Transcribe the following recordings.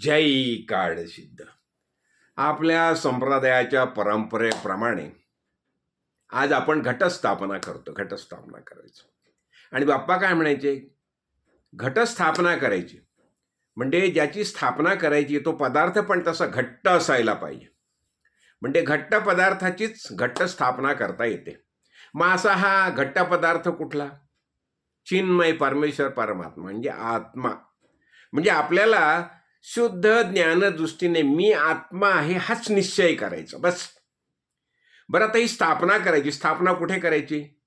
जय काळसिद्ध आपल्या संप्रदायाच्या परंपरेप्रमाणे आज आपण घटस्थापना करतो घटस्थापना करायचो. आणि बाप्पा काय म्हणायचे? घटस्थापना करायची. म्हणजे ज्याची स्थापना करायची तो पदार्थ पण तसा घट्ट असायला पाहिजे. म्हणजे घट्ट पदार्थाचीच घट्ट स्थापना करता येते. मग असा हा घट्ट पदार्थ कुठला? चिन्मय परमेश्वर परमात्मा म्हणजे आत्मा. म्हणजे आपल्याला शुद्ध ज्ञानदृष्टीने मी आत्मा आहे हाच निश्चय करायचा. बस. बरं आता ही स्थापना करायची. स्थापना कुठे करायची?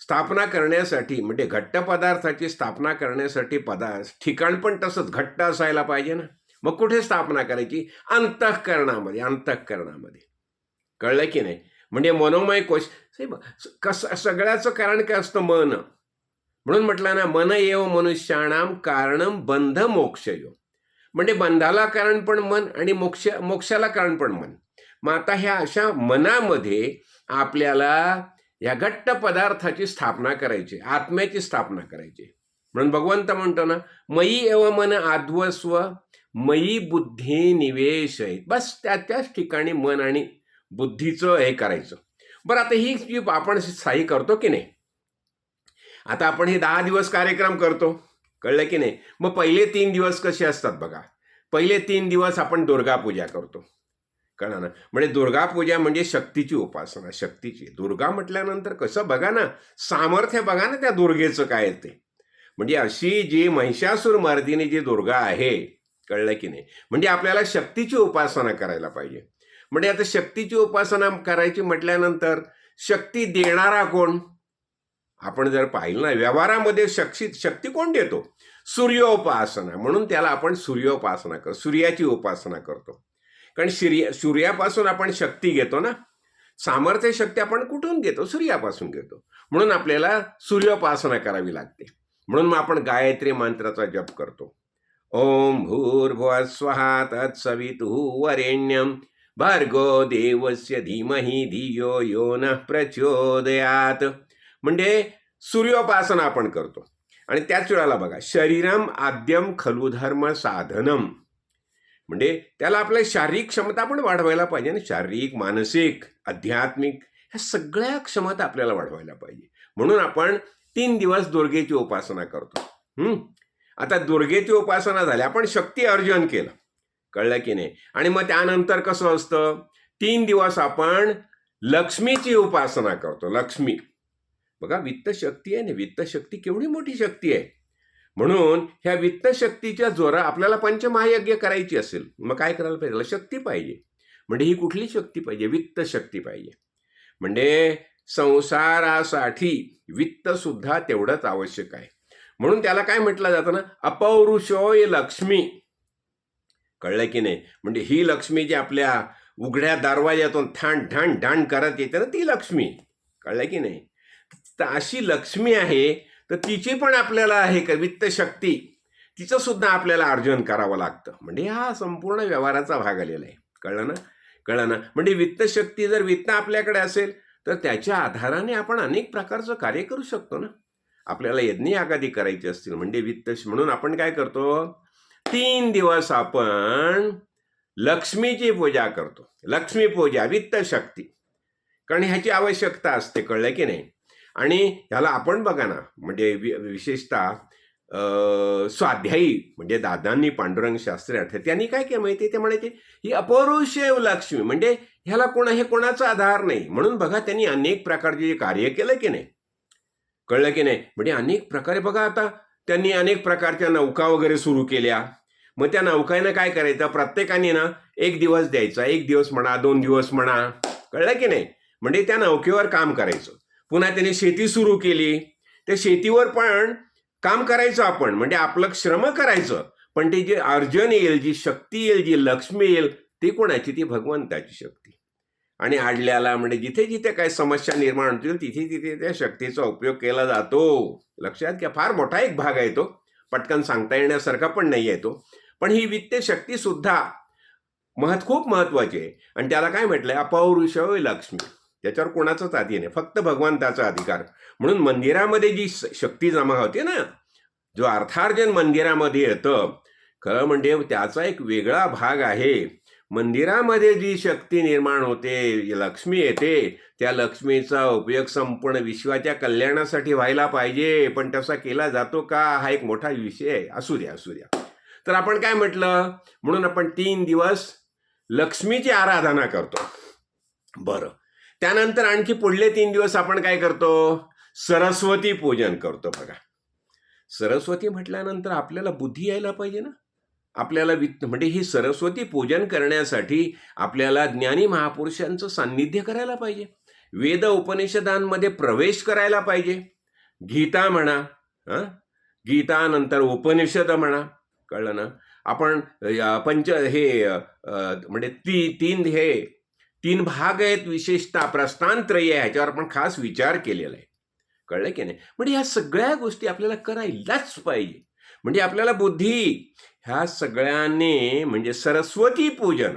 स्थापना करण्यासाठी म्हणजे घट्ट पदार्थाची स्थापना करण्यासाठी पदार्थ ठिकाण पण तसंच घट्ट असायला पाहिजे ना. मग कुठे स्थापना करायची? अंतःकरणामध्ये अंतःकरणामध्ये. कळलं की नाही? म्हणजे मनोमय कोश कसं कस सगळ्याचं कारण काय असतं? मन. म्हणून म्हटलं ना मन येव मनुष्याणाम कारणम बंध मोक्षयो. म्हणजे बंधाला कारण पण मन आणि मोक्ष मोक्षाला कारण पण मन. मग आता ह्या अशा मनामध्ये आपल्याला या घट्ट पदार्थाची स्थापना करायची आत्म्याची स्थापना करायची. म्हणून भगवंत म्हणतो ना मयी एव मन आध्वस्व मयी बुद्धी निवेश आहे बस त्या त्याच ठिकाणी मन आणि बुद्धीचं हे करायचं. बरं आता ही जी आपण साई करतो की नाही? आता आपण हे दहा दिवस कार्यक्रम करतो. कळलं की नाही? मग पहिले तीन दिवस कसे असतात बघा. पहिले तीन दिवस आपण दुर्गा पूजा करतो. कळा ना? म्हणजे दुर्गा पूजा म्हणजे शक्तीची उपासना शक्तीची. दुर्गा म्हटल्यानंतर कसं बघा ना सामर्थ्य बघा ना त्या दुर्गेचं काय ते. म्हणजे अशी जी महिषासूर मर्दिनी जी दुर्गा आहे कळलं की नाही? म्हणजे आपल्याला शक्तीची उपासना करायला पाहिजे. म्हणजे आता शक्तीची उपासना करायची म्हटल्यानंतर शक्ती देणारा कोण? आपण जर पाहिलं ना व्यवहारामध्ये शक्ती शक्ती कोण देतो? सूर्योपासना. म्हणून त्याला आपण सूर्योपासना करतो सूर्याची उपासना करतो. कारण सूर्य सूर्यापासून आपण शक्ती घेतो ना. सामर्थ्य शक्ती आपण कुठून घेतो? सूर्यापासून घेतो. म्हणून आपल्याला सूर्योपासना करावी लागते. म्हणून मग आपण गायत्री मंत्राचा जप करतो. ओम भूर्भुव स्वहा तत्सवितु वरेण्यम भार्गो देवस्य धीमहि धियो यो न प्रचोदयात. म्हणजे सूर्योपासना आपण करतो. आणि त्याच वेळाला बघा शरीरम आद्यम खलु धर्म साधनम. म्हणजे त्याला आपल्या शारीरिक क्षमता पण वाढवायला पाहिजे आणि शारीरिक मानसिक आध्यात्मिक ह्या सगळ्या क्षमता आपल्याला वाढवायला पाहिजे. म्हणून आपण तीन दिवस दुर्गेची उपासना करतो. आता दुर्गेची उपासना झाली आपण शक्ती अर्जन केलं. कळलं की नाही? आणि मग त्यानंतर कसं असतं? तीन दिवस आपण लक्ष्मीची उपासना करतो लक्ष्मी. बघा वित्त शक्ती आहे ना वित्त शक्ती केवढी मोठी शक्ती आहे. म्हणून ह्या वित्त शक्तीच्या जोरा आपल्याला पंचमहायज्ञ करायची असेल मग काय करायला पाहिजे? शक्ती पाहिजे. म्हणजे ही कुठली शक्ती पाहिजे? वित्त शक्ती पाहिजे. म्हणजे संसारासाठी वित्तसुद्धा तेवढंच आवश्यक आहे. म्हणून त्याला काय म्हटलं जातं ना? अपौरुषोय लक्ष्मी. कळलं की नाही? म्हणजे ही लक्ष्मी जी आपल्या उघड्या दरवाज्यातून ठाण ठाण ढाण करत येते ना ती लक्ष्मी. कळलं की नाही? तर अशी लक्ष्मी आहे तर तिची पण आपल्याला आहे का वित्त शक्ती तिचं सुद्धा आपल्याला अर्जन करावं लागतं. म्हणजे हा संपूर्ण व्यवहाराचा भाग आलेला आहे. कळलं ना? कळलं ना? म्हणजे वित्त शक्ती जर वित्त आपल्याकडे असेल तर त्याच्या आधाराने आपण अनेक प्रकारचं कार्य करू शकतो ना? आपल्याला यज्ञ आगादी करायची असतील म्हणजे वित्त म्हणून आपण काय करतो? तीन दिवस आपण लक्ष्मीची पूजा करतो. लक्ष्मी पूजा वित्त शक्ती. कारण ह्याची आवश्यकता असते कळलं की नाही? आणि ह्याला आपण बघा ना म्हणजे विशेषतः अं, स्वाध्यायी म्हणजे दादांनी पांडुरंग शास्त्री आठवत त्यांनी काय केलं माहिती ते म्हणायचे ही अपौरुषेव लक्ष्मी म्हणजे ह्याला कोणा हे कोणाचा आधार नाही. म्हणून बघा त्यांनी अनेक प्रकारचे जे कार्य केलं की नाही? कळलं की नाही? म्हणजे अनेक प्रकारे बघा आता त्यांनी अनेक प्रकारच्या नौका वगैरे सुरू केल्या. मग त्या नौकांना काय करायचं? प्रत्येकाने ना एक दिवस द्यायचा. एक दिवस म्हणा दोन दिवस म्हणा. कळलं की नाही? म्हणजे त्या नौकेवर काम करायचं. पुन्हा त्याने शेती सुरू केली. त्या शेतीवर पण काम करायचं आपण. म्हणजे आपलं श्रम करायचं. पण ते जे अर्जन येईल जी शक्ती येईल जी लक्ष्मी येईल ती कोणाची? ती भगवंताची शक्ती. आणि आडल्याला म्हणजे जिथे जिथे काही समस्या निर्माण होतील तिथे तिथे त्या शक्तीचा उपयोग केला जातो. लक्षात घ्या फार मोठा एक भाग आहे तो. पटकन सांगता येण्यासारखा पण नाही आहे तो. पण ही वित्त शक्ती सुद्धा महत् खूप महत्वाची आहे. आणि त्याला काय म्हटलंय? अपौरुष लक्ष्मी. त्याच्यावर कोणाचाच आधी नाही फक्त भगवंताचा अधिकार. म्हणून मंदिरामध्ये जी शक्ती जमा होते ना जो अर्थार्जन मंदिरामध्ये येतं खरं म्हणजे त्याचा एक वेगळा भाग आहे. मंदिरामध्ये जी शक्ती निर्माण होते लक्ष्मी येते त्या लक्ष्मीचा उपयोग संपूर्ण विश्वाच्या कल्याणासाठी व्हायला पाहिजे. पण तसा केला जातो का? हा एक मोठा विषय आहे. असू द्या असू द्या. तर आपण काय म्हटलं? म्हणून आपण तीन दिवस लक्ष्मीची आराधना करतो. बरं. त्यानंतर आणखी पुढले तीन दिवस आपण काय करतो? सरस्वती पूजन करतो बघा. सरस्वती म्हटल्यानंतर आपल्याला बुद्धी यायला पाहिजे ना? आपल्याला वित्त म्हणजे ही सरस्वती पूजन करण्यासाठी आपल्याला ज्ञानी महापुरुषांचं सान्निध्य करायला पाहिजे. वेद उपनिषदांमध्ये प्रवेश करायला पाहिजे. गीता म्हणा हं? गीतानंतर उपनिषद म्हणा कळलं ना? आपण पंच हे म्हणजे ती तीन हे तीन भाग आहेत विशेषतः प्रस्थानत्रय आहे ह्याच्यावर आपण खास विचार केलेला आहे. कळलं की नाही? म्हणजे ह्या सगळ्या गोष्टी आपल्याला करायलाच पाहिजे. म्हणजे आपल्याला बुद्धी ह्या सगळ्यांनी म्हणजे सरस्वती पूजन.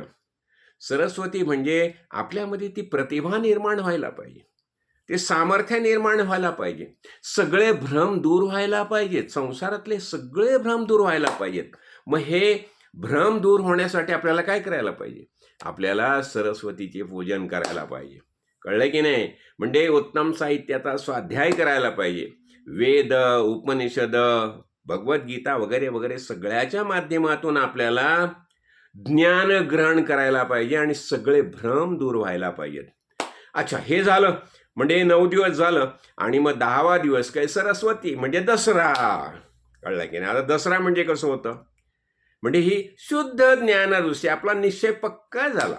सरस्वती म्हणजे आपल्यामध्ये ती प्रतिभा निर्माण व्हायला पाहिजे. ते सामर्थ्य निर्माण व्हायला पाहिजे. सगळे भ्रम दूर व्हायला पाहिजेत. संसारातले सगळे भ्रम दूर व्हायला पाहिजेत. मग हे भ्रम दूर होण्यासाठी आपल्याला काय करायला पाहिजे? आपल्याला सरस्वतीचे पूजन करायला पाहिजे. कळलं की नाही? म्हणजे उत्तम साहित्याचा स्वाध्याय करायला पाहिजे. वेद उपनिषद भगवद्गीता वगैरे वगैरे सगळ्याच्या माध्यमातून आपल्याला ज्ञान ग्रहण करायला पाहिजे आणि सगळे भ्रम दूर व्हायला पाहिजेत. अच्छा हे झालं. म्हणजे नऊ दिवस झालं आणि मग दहावा दिवस काय? सरस्वती म्हणजे दसरा. कळला की नाही? आता दसरा म्हणजे कसं होतं? म्हणजे ही शुद्ध ज्ञानादृष्टी आपला निश्चय पक्का झाला.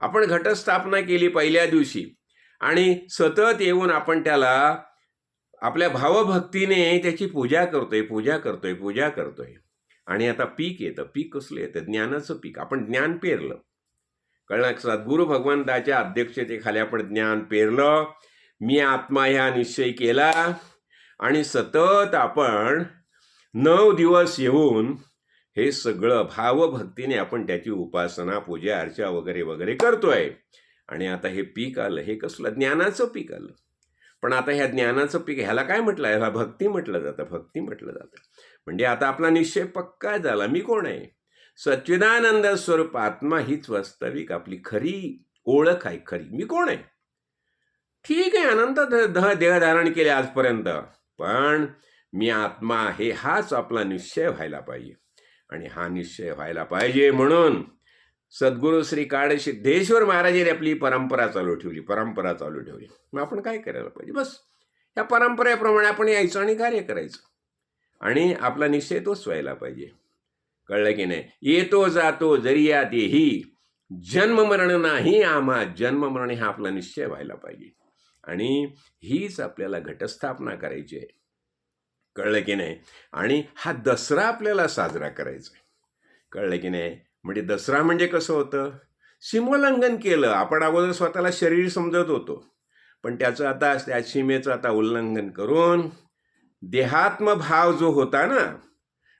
आपण घटस्थापना केली पहिल्या दिवशी आणि सतत येऊन आपण त्याला आपल्या भावभक्तीने त्याची पूजा करतोय पूजा करतोय पूजा करतोय. आणि आता पीक येतं पीक कसलं येतं? ज्ञानाचं पीक. आपण ज्ञान पेरलं. कळणार सद्गुरु भगवंताच्या अध्यक्षतेखाली आपण ज्ञान पेरलं. मी आत्मा ह्या निश्चय केला. आणि सतत आपण नऊ दिवस येऊन हे सगळं भावभक्तीने आपण त्याची उपासना पूजा अर्चा वगैरे वगैरे करतोय. आणि आता हे पीक आलं हे कसलं? ज्ञानाचं पीक आलं. पण आता ह्या ज्ञानाचं पीक ह्याला काय म्हटलं? ह्याला भक्ती म्हटलं जातं भक्ती म्हटलं जातं. म्हणजे आता आपला निश्चय पक्का झाला. मी कोण आहे? सच्चिदानंद स्वरूप आत्मा हीच वास्तविक आपली खरी ओळख आहे खरी. मी कोण आहे? ठीक आहे अनंत ध- देह धारण केले आजपर्यंत. पण मी आत्मा आहे हाच आपला निश्चय व्हायला पाहिजे. आणि हा निश्चय व्हायला पाहिजे म्हणून सद्गुरू श्री काळ सिद्धेश्वर महाराजांनी आपली परंपरा चालू ठेवली परंपरा चालू ठेवली. मग आपण काय करायला पाहिजे? बस. या परंपरेप्रमाणे आपण यायचं आणि कार्य करायचं. आणि आपला निश्चय तोच व्हायला पाहिजे. कळलं की नाही? येतो जातो जरी या देही. जन्म मरण नाही आम्हा. जन्म मरण हा आपला निश्चय व्हायला पाहिजे. आणि हीच आपल्याला घटस्थापना करायची आहे. कळलं की नाही? आणि हा दसरा आपल्याला साजरा करायचा आहे. कळलं की नाही? म्हणजे दसरा म्हणजे कसं होतं? सीमोल्लंघन केलं. आपण अगोदर स्वतःला शरीर समजत होतो. पण त्याचं आता त्या सीमेचं आता उल्लंघन करून देहात्म भाव जो होता ना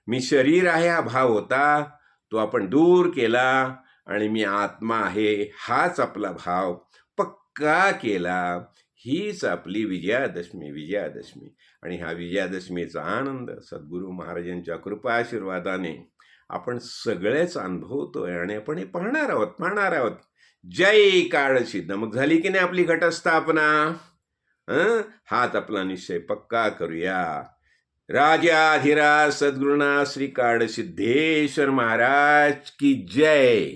मी शरीर आहे हा भाव होता तो आपण दूर केला आणि मी आत्मा आहे हाच आपला भाव पक्का केला. हीच आपली विजयादशमी विजयादशमी. आणि हा विजयादशमीचा आनंद सद्गुरू महाराजांच्या कृपा आशीर्वादाने आपण सगळेच अनुभवतोय आणि आपण हे पाहणार आहोत पाहणार आहोत. जय काळशी. मग झाली की नाही आपली घटस्थापना? हात आपला निश्चय पक्का करूया. राजाधिराज सद्गुरुना श्री काळ सिद्धेश्वर महाराज की जय.